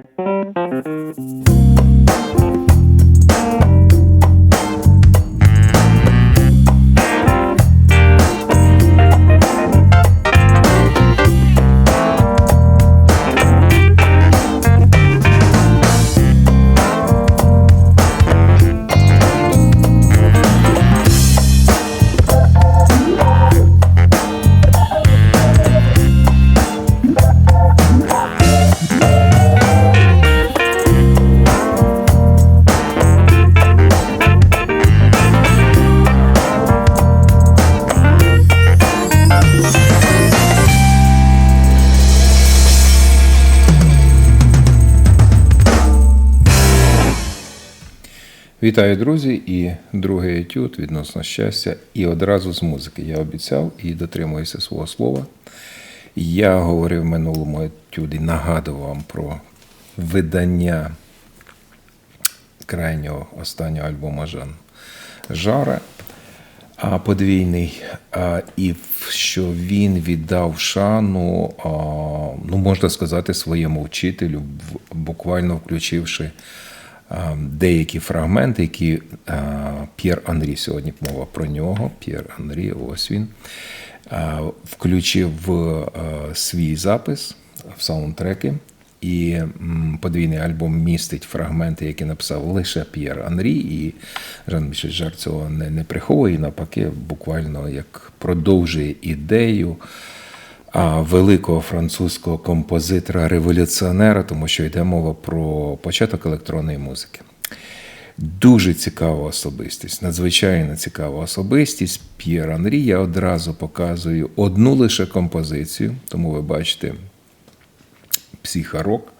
Thank you. Вітаю, друзі! І другий етюд відносно щастя. І одразу з музики. Я обіцяв і дотримуюся свого слова. Я говорив в минулому етюді, нагадував вам про видання крайнього останнього альбому Жан Жара а, подвійний, а, і що він віддав шану, а, ну можна сказати, своєму вчителю, буквально включивши деякі фрагменти, які П'єр Анрі, сьогодні мова про нього. П'єр Анрі, ось він, включив в свій запис в саундтреки. І подвійний альбом містить фрагменти, які написав лише П'єр Анрі, і Жан Мішель Жар цього не, не приховує, навпаки, буквально як продовжує ідею великого французького композитора-революціонера, тому що йде мова про початок електронної музики. Дуже цікава особистість, надзвичайно цікава особистість. П'єр Анрі. Я одразу показую одну лише композицію, тому ви бачите психорок.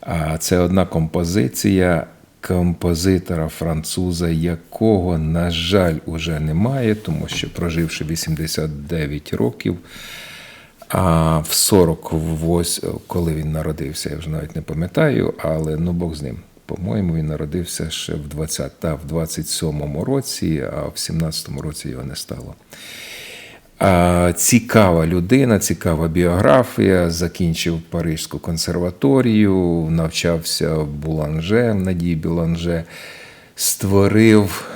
А Це одна композиція композитора француза, якого, на жаль, уже немає, тому що проживши 89 років, а в 48, коли він народився, я вже навіть не пам'ятаю, але ну Бог з ним. По-моєму, він народився ще в 20 та в 27-му році, а в 17-му році його не стало. Цікава людина, цікава біографія. Закінчив Парижську консерваторію, навчався в Буланже, Надії Буланже. Створив,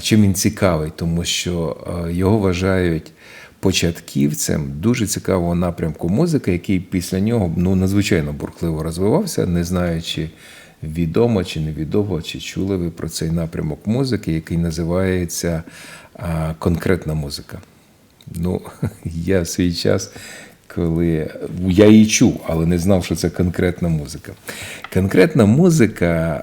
чим він цікавий, тому що його вважають початківцем дуже цікавого напрямку музики, який після нього ну, надзвичайно бурхливо розвивався, не знаючи, відомо чи невідомо, чи чули ви про цей напрямок музики, який називається а, конкретна музика. Ну, я в свій час, коли я її чув, але не знав, що це конкретна музика. Конкретна музика.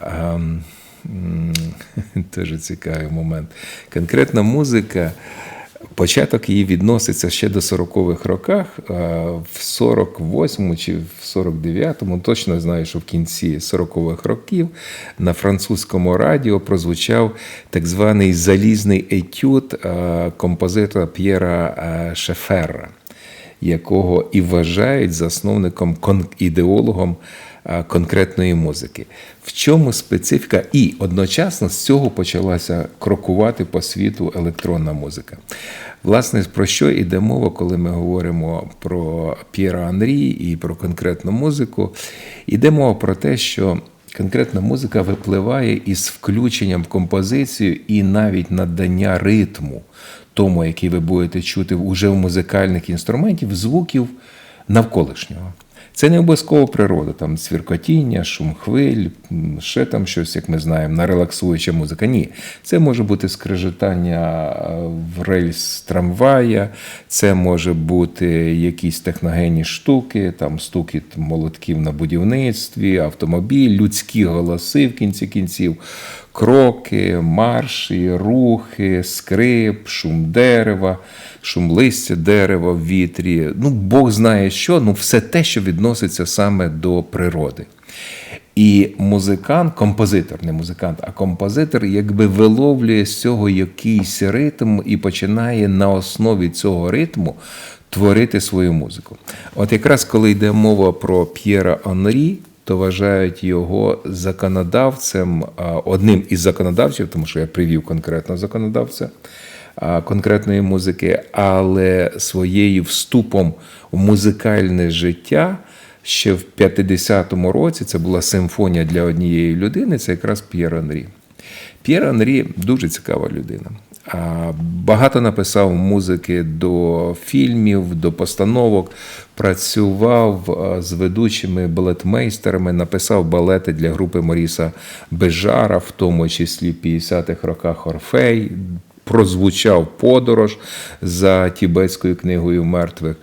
Теж цікавий момент. Конкретна музика, початок її відноситься ще до 40-х роках. В 48-му чи в 49-му, точно знаю, що в кінці 40-х років на французькому радіо прозвучав так званий залізний етюд композитора П'єра а, Шеферра якого і вважають засновником ідеологом конкретної музики. В чому специфіка? І одночасно з цього почалася крокувати по світу електронна музика. Власне, про що йде мова, коли ми говоримо про П'єра Анрі і про конкретну музику? Йде мова про те, що конкретна музика випливає із включенням в композицію і навіть надання ритму тому, який ви будете чути уже в музикальних інструментів, звуків навколишнього. Це не обов'язково природа, там цвіркотіння, шум хвиль, ще там щось, як ми знаємо, на релаксуюча музика. Ні, це може бути скрежетання е, в рельс трамвая, це може бути якісь техногенні штуки, там стукіт молотків на будівництві, автомобіль, людські голоси в кінці кінців кроки, марші, рухи, скрип, шум дерева, шум листя дерева в вітрі. Ну, Бог знає що, ну все те, що відноситься саме до природи. І музикант, композитор, не музикант, а композитор, якби виловлює з цього якийсь ритм і починає на основі цього ритму творити свою музику. От якраз коли йде мова про П'єра Онрі, то вважають його законодавцем, одним із законодавців, тому що я привів конкретно законодавця конкретної музики, але своєю вступом в музикальне життя ще в 50-му році це була симфонія для однієї людини, це якраз П'єр Анрі. П'єр Анрі дуже цікава людина. Багато написав музики до фільмів, до постановок, працював з ведучими балетмейстерами, написав балети для групи Моріса Бежара, в тому числі в 50-х роках Орфей, прозвучав подорож за тібетською книгою мертвих.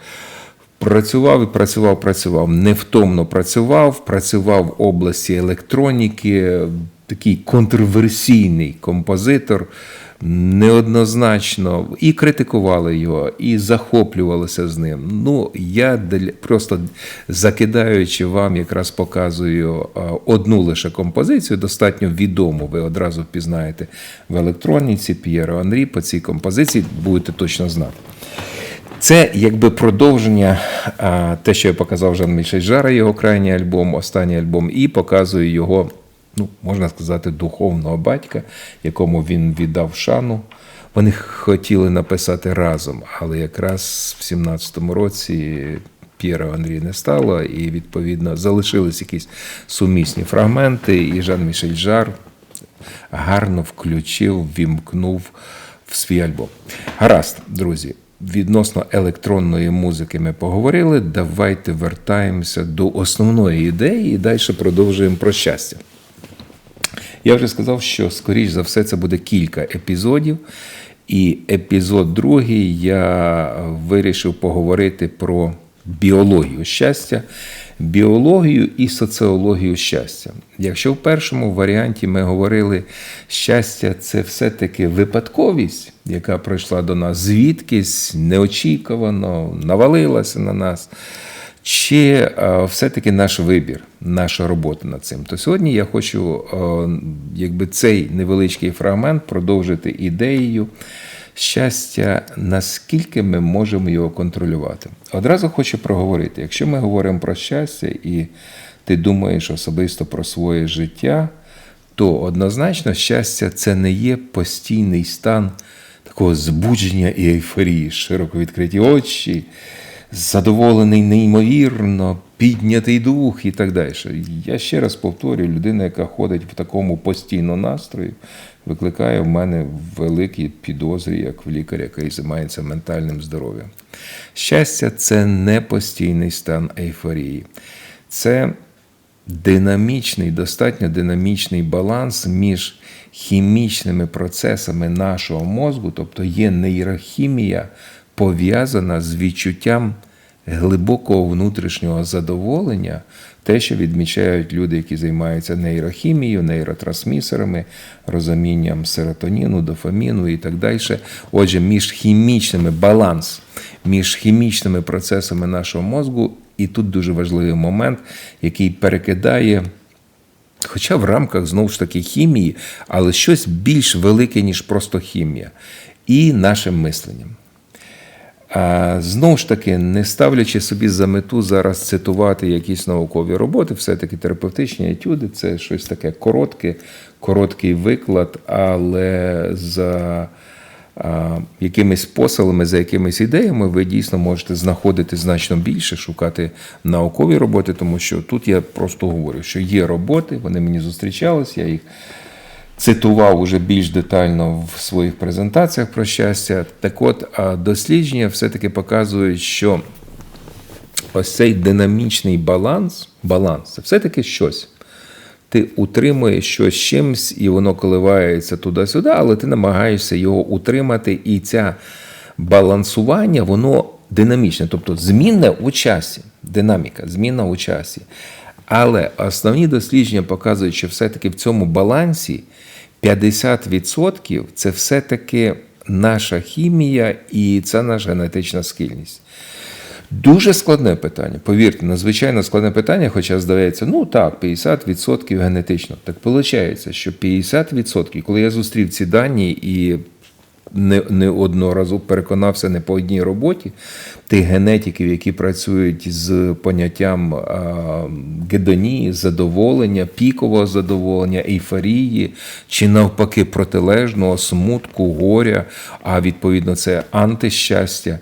Працював і працював, працював. Невтомно працював, працював в області електроніки, такий контроверсійний композитор. Неоднозначно і критикували його, і захоплювалися з ним. Ну, я просто закидаючи вам, якраз показую одну лише композицію, достатньо відому. Ви одразу впізнаєте в електроніці П'єро Анрі по цій композиції, будете точно знати. Це якби продовження те, що я показав Жан Мішель Жара, його крайній альбом, останній альбом, і показую його, ну, можна сказати, духовного батька, якому він віддав шану. Вони хотіли написати разом, але якраз в 17-му році П'єра Андрі не стало, і відповідно залишились якісь сумісні фрагменти, і Жан Мішель Жар гарно включив, вімкнув в свій альбом. Гаразд, друзі. Відносно електронної музики ми поговорили. Давайте вертаємося до основної ідеї і далі продовжуємо про щастя. Я вже сказав, що, скоріш за все, це буде кілька епізодів. І епізод другий я вирішив поговорити про біологію щастя, біологію і соціологію щастя. Якщо в першому варіанті ми говорили, щастя це все-таки випадковість, яка прийшла до нас звідкись неочікувано, навалилася на нас. Чи е, все-таки наш вибір, наша робота над цим? То сьогодні я хочу е, якби цей невеличкий фрагмент продовжити ідеєю щастя, наскільки ми можемо його контролювати. Одразу хочу проговорити: якщо ми говоримо про щастя, і ти думаєш особисто про своє життя, то однозначно щастя це не є постійний стан такого збудження і ейфорії, широко відкриті очі задоволений неймовірно, піднятий дух і так далі. Я ще раз повторюю, людина, яка ходить в такому постійно настрої, викликає в мене великі підозрі, як в лікаря, який займається ментальним здоров'ям. Щастя, це не постійний стан ейфорії. Це динамічний, достатньо динамічний баланс між хімічними процесами нашого мозку, тобто є нейрохімія, пов'язана з відчуттям глибокого внутрішнього задоволення, те, що відмічають люди, які займаються нейрохімією, нейротрансмісерами, розумінням серотоніну, дофаміну і так далі. Отже, між хімічними баланс між хімічними процесами нашого мозку, і тут дуже важливий момент, який перекидає. Хоча в рамках знову ж таки хімії, але щось більш велике, ніж просто хімія, і нашим мисленням. Знову ж таки, не ставлячи собі за мету зараз цитувати якісь наукові роботи, все-таки терапевтичні етюди це щось таке коротке, короткий виклад, але за якимись посилами, за якимись ідеями, ви дійсно можете знаходити значно більше, шукати наукові роботи, тому що тут я просто говорю, що є роботи, вони мені зустрічались, я їх цитував уже більш детально в своїх презентаціях про щастя. Так от, дослідження все-таки показують, що ось цей динамічний баланс, баланс це все-таки щось. Ти утримуєш щось чимсь, і воно коливається туди-сюди, але ти намагаєшся його утримати, і це балансування, воно динамічне, тобто змінне у часі, динаміка, зміна у часі. Але основні дослідження показують, що все-таки в цьому балансі 50% це все-таки наша хімія і це наша генетична схильність. Дуже складне питання. Повірте, надзвичайно складне питання, хоча здається, ну так, 50% генетично. Так виходить, що 50%, коли я зустрів ці дані і не, не одноразу переконався не по одній роботі тих генетиків, які працюють з поняттям гедонії, задоволення, пікового задоволення, ейфорії, чи навпаки протилежного смутку, горя, а відповідно це антищастя.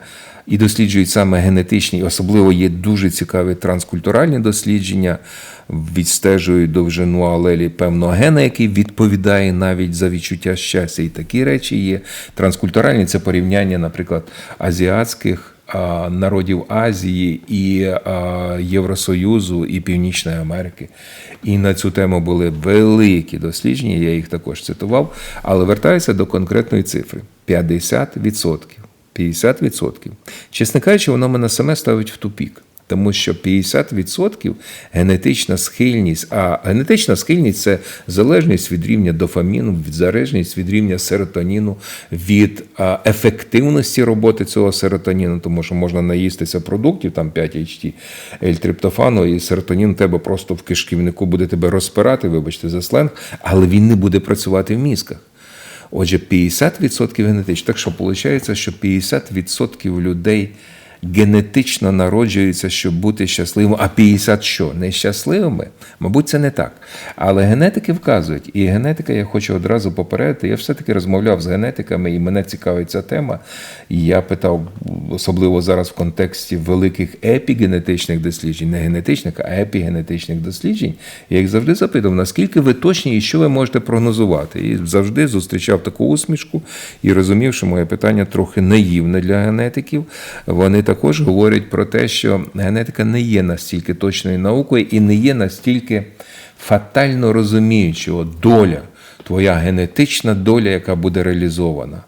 І досліджують саме генетичні, особливо є дуже цікаві транскультуральні дослідження, відстежують довжину алелі певного гена, який відповідає навіть за відчуття щастя. І такі речі є. Транскультуральні це порівняння, наприклад, азіатських. Народів Азії і Євросоюзу і Північної Америки. І на цю тему були великі дослідження, я їх також цитував, але вертаюся до конкретної цифри: 50%. 50%. Чесно кажучи, воно мене саме ставить в тупік. Тому що 50% генетична схильність, а генетична схильність це залежність від рівня дофаміну, від залежність від рівня серотоніну, від ефективності роботи цього серотоніну, тому що можна наїстися продуктів, там 5 HT, L-триптофану, і серотонін тебе просто в кишківнику буде тебе розпирати, вибачте за сленг, але він не буде працювати в мізках. Отже, 50% генетично. Так що виходить, що 50% людей генетично народжуються, щоб бути щасливими, а 50 що? Нещасливими? Мабуть, це не так. Але генетики вказують, і генетика, я хочу одразу попередити, я все-таки розмовляв з генетиками, і мене цікавить ця тема. І я питав, особливо зараз в контексті великих епігенетичних досліджень, не генетичних, а епігенетичних досліджень. Я їх завжди запитав, наскільки ви точні і що ви можете прогнозувати. І завжди зустрічав таку усмішку і розумів, що моє питання трохи наївне для генетиків. Вони також говорять про те, що генетика не є настільки точною наукою і не є настільки фатально розуміючого доля, твоя генетична доля, яка буде реалізована.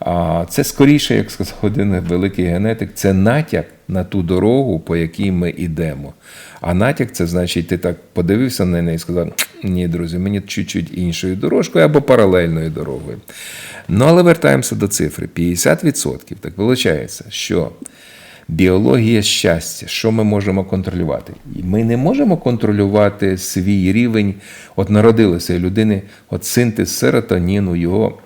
А це скоріше, як сказав один великий генетик, це натяк на ту дорогу, по якій ми йдемо. А натяк це значить, ти так подивився на неї і сказав: ні, друзі, мені чуть-чуть іншою дорожкою або паралельною дорогою. Ну, але вертаємося до цифри: 50%. Так виходить, що біологія щастя, що ми можемо контролювати? І Ми не можемо контролювати свій рівень. От народилися людини, от синтез серотоніну, його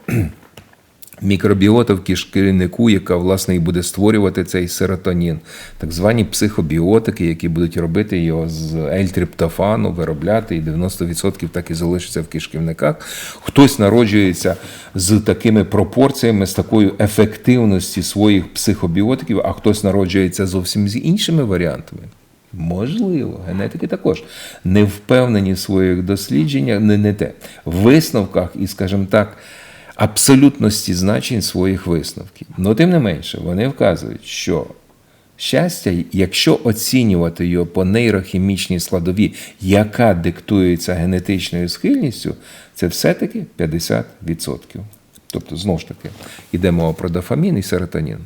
мікробіота в кишківнику, яка власне і буде створювати цей серотонін, так звані психобіотики, які будуть робити його з L-триптофану, виробляти, і 90% так і залишиться в кишківниках. Хтось народжується з такими пропорціями, з такою ефективністю своїх психобіотиків, а хтось народжується зовсім з іншими варіантами. Можливо, генетики також не впевнені в своїх дослідженнях, не, не те в висновках і, скажімо так, абсолютності значень своїх висновків. Но тим не менше, вони вказують, що щастя, якщо оцінювати його по нейрохімічній складові, яка диктується генетичною схильністю, це все-таки 50%. Тобто, знову ж таки, йде мова про дофамін і серотонін.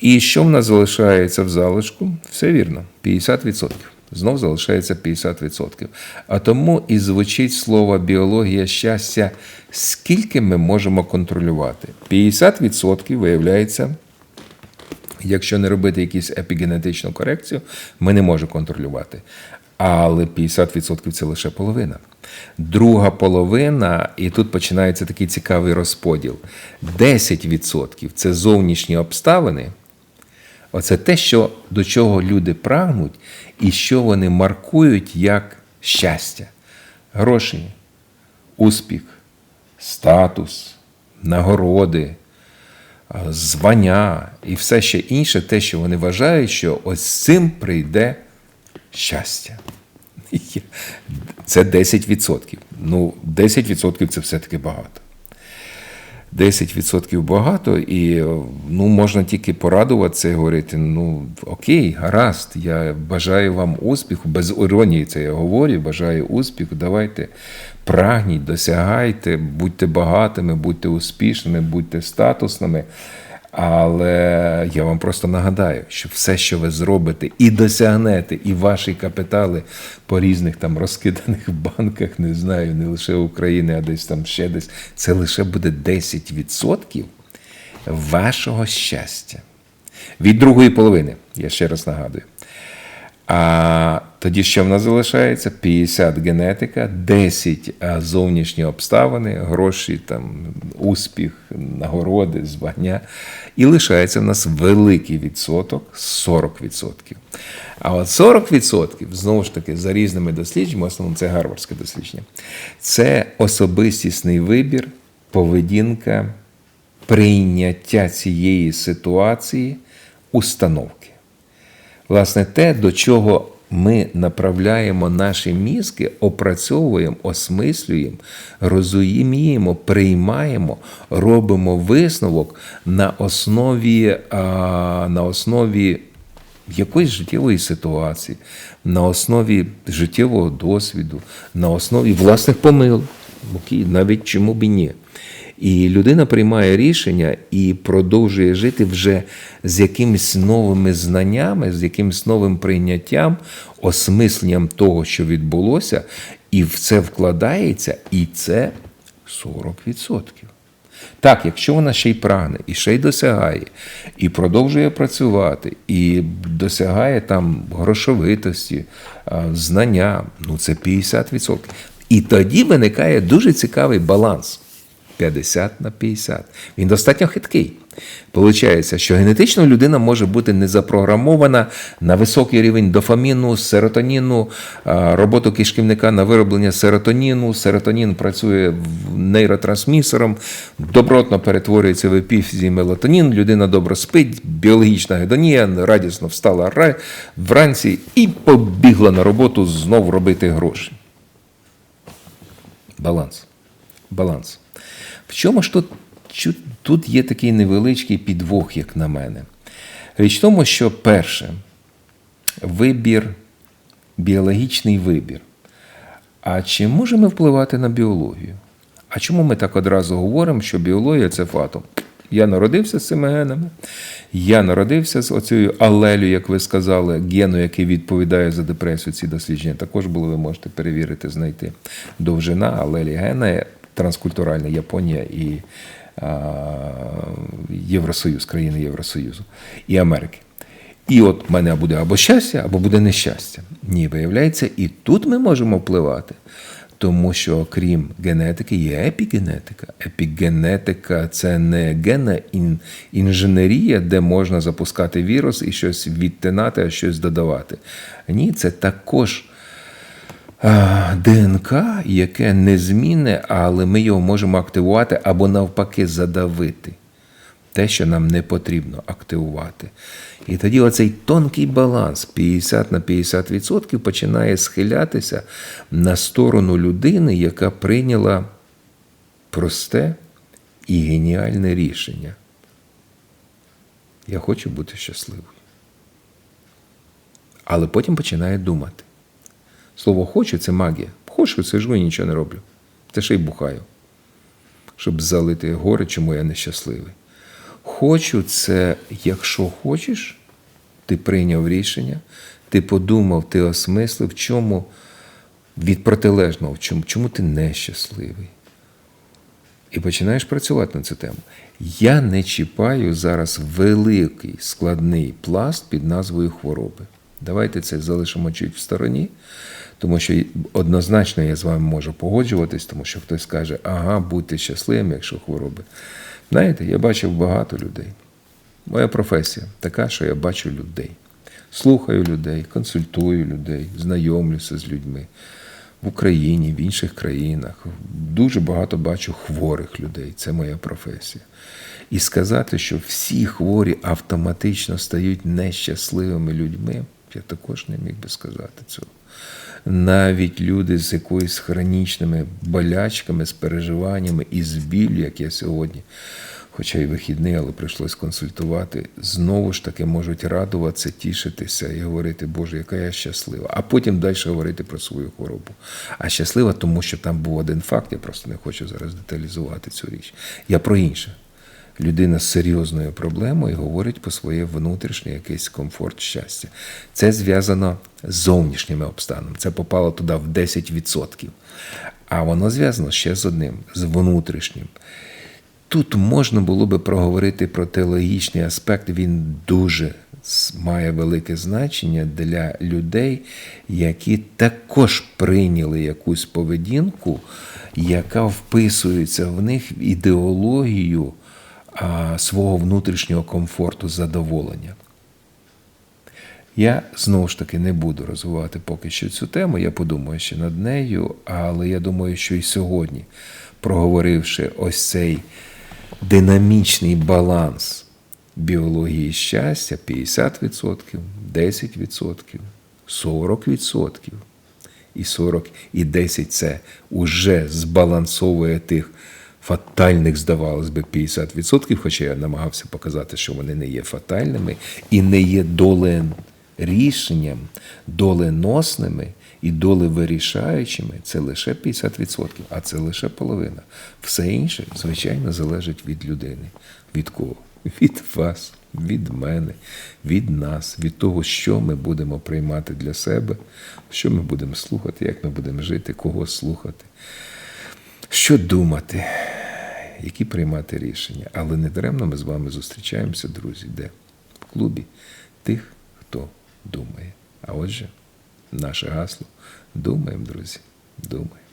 І що в нас залишається в залишку? Все вірно, 50%. Знов залишається 50%. А тому і звучить слово біологія щастя, скільки ми можемо контролювати. 50% виявляється, якщо не робити якусь епігенетичну корекцію, ми не можемо контролювати. Але 50% це лише половина. Друга половина, і тут починається такий цікавий розподіл. 10% це зовнішні обставини. Оце те, що, до чого люди прагнуть, і що вони маркують як щастя. Гроші, успіх, статус, нагороди, звання і все ще інше, те, що вони вважають, що ось з цим прийде щастя. Це 10%. Ну, 10% це все-таки багато. 10% багато, і ну, можна тільки порадуватися і говорити: ну окей, гаразд, я бажаю вам успіху, без іронії це я говорю, бажаю успіху, давайте прагніть, досягайте, будьте багатими, будьте успішними, будьте статусними. Але я вам просто нагадаю, що все, що ви зробите, і досягнете, і ваші капітали по різних там розкиданих банках, не знаю, не лише України, а десь там ще десь, це лише буде 10% вашого щастя. Від другої половини, я ще раз нагадую. А тоді що в нас залишається? 50 генетика, 10 зовнішні обставини, гроші, там, успіх, нагороди, звання. І лишається в нас великий відсоток 40%. А от 40%, знову ж таки, за різними дослідженнями, основному це гарвардське дослідження, це особистісний вибір, поведінка, прийняття цієї ситуації установки. Власне, те, до чого ми направляємо наші мізки, опрацьовуємо, осмислюємо, розуміємо, приймаємо, робимо висновок на основі, на основі якоїсь життєвої ситуації, на основі життєвого досвіду, на основі власних помилок. Окей, навіть чому б і ні. І людина приймає рішення і продовжує жити вже з якимись новими знаннями, з якимось новим прийняттям, осмисленням того, що відбулося, і в це вкладається, і це 40%. Так, якщо вона ще й прагне, і ще й досягає, і продовжує працювати, і досягає там грошовитості, знання, ну це 50%. І тоді виникає дуже цікавий баланс. 50 на 50. Він достатньо хиткий. Получається, що генетично людина може бути не запрограмована на високий рівень дофаміну, серотоніну, роботу кишківника на вироблення серотоніну. Серотонін працює нейротрансмісером, добротно перетворюється в епіфізі мелатонін, людина добре спить, біологічна гедонія, радісно встала вранці і побігла на роботу знов робити гроші. Баланс. Баланс. В чому ж тут, тут є такий невеличкий підвох, як на мене? Річ в тому, що перше, вибір, біологічний вибір. А чи можемо впливати на біологію? А чому ми так одразу говоримо, що біологія це фатум? Я народився з цими генами, я народився з оцією алелю, як ви сказали, гену, який відповідає за депресію. Ці дослідження також були, ви можете перевірити, знайти. Довжина алелі гена, транскультуральна Японія і а, Євросоюз, країни Євросоюзу і Америки. І от в мене буде або щастя, або буде нещастя. Ні, виявляється, і тут ми можемо впливати. Тому що окрім генетики є епігенетика. Епігенетика це не генна ін, інженерія, де можна запускати вірус і щось відтинати, а щось додавати. Ні, це також ДНК, яке незмінне, але ми його можемо активувати або навпаки задавити. Те, що нам не потрібно активувати. І тоді оцей тонкий баланс 50 на 50% починає схилятися на сторону людини, яка прийняла просте і геніальне рішення. Я хочу бути щасливою. Але потім починає думати. Слово хочу це магія. Хочу, сижу і нічого не роблю. Та ще й бухаю, щоб залити горе, чому я нещасливий. Хочу це, якщо хочеш, ти прийняв рішення, ти подумав, ти осмислив, в чому від протилежного, чому, чому ти нещасливий. І починаєш працювати на цю тему. Я не чіпаю зараз великий складний пласт під назвою хвороби. Давайте це залишимо чуть в стороні, тому що однозначно я з вами можу погоджуватись, тому що хтось скаже, ага, будьте щасливими, якщо хвороби. Знаєте, я бачив багато людей. Моя професія така, що я бачу людей. Слухаю людей, консультую людей, знайомлюся з людьми в Україні, в інших країнах. Дуже багато бачу хворих людей. Це моя професія. І сказати, що всі хворі автоматично стають нещасливими людьми, я також не міг би сказати цього. Навіть люди з якоюсь хронічними болячками, з переживаннями і з біллю, як я сьогодні, хоча й вихідний, але прийшлось консультувати, знову ж таки можуть радуватися, тішитися і говорити, Боже, яка я щаслива. А потім далі говорити про свою хворобу. А щаслива, тому що там був один факт, я просто не хочу зараз деталізувати цю річ. Я про інше. Людина з серйозною проблемою говорить про своє внутрішнє якийсь комфорт, щастя. Це зв'язано з зовнішніми обстанами. Це попало туди в 10%. А воно зв'язано ще з одним, з внутрішнім. Тут можна було би проговорити про теологічний аспект. Він дуже має велике значення для людей, які також прийняли якусь поведінку, яка вписується в них в ідеологію свого внутрішнього комфорту, задоволення. Я знову ж таки не буду розвивати поки що цю тему, я подумаю ще над нею, але я думаю, що і сьогодні, проговоривши ось цей динамічний баланс біології щастя 50%, 10%, 40%. І 40, і 10 це уже збалансовує тих фатальних, здавалось би, 50%, хоча я намагався показати, що вони не є фатальними і не є долен рішенням, доленосними і долевирішаючими. Це лише 50%, а це лише половина. Все інше, звичайно, залежить від людини. Від кого? Від вас, від мене, від нас, від того, що ми будемо приймати для себе, що ми будемо слухати, як ми будемо жити, кого слухати, що думати, які приймати рішення. Але не даремно ми з вами зустрічаємося, друзі, де? В клубі тих, хто думає. А отже, наше гасло думаємо, друзі, думаємо.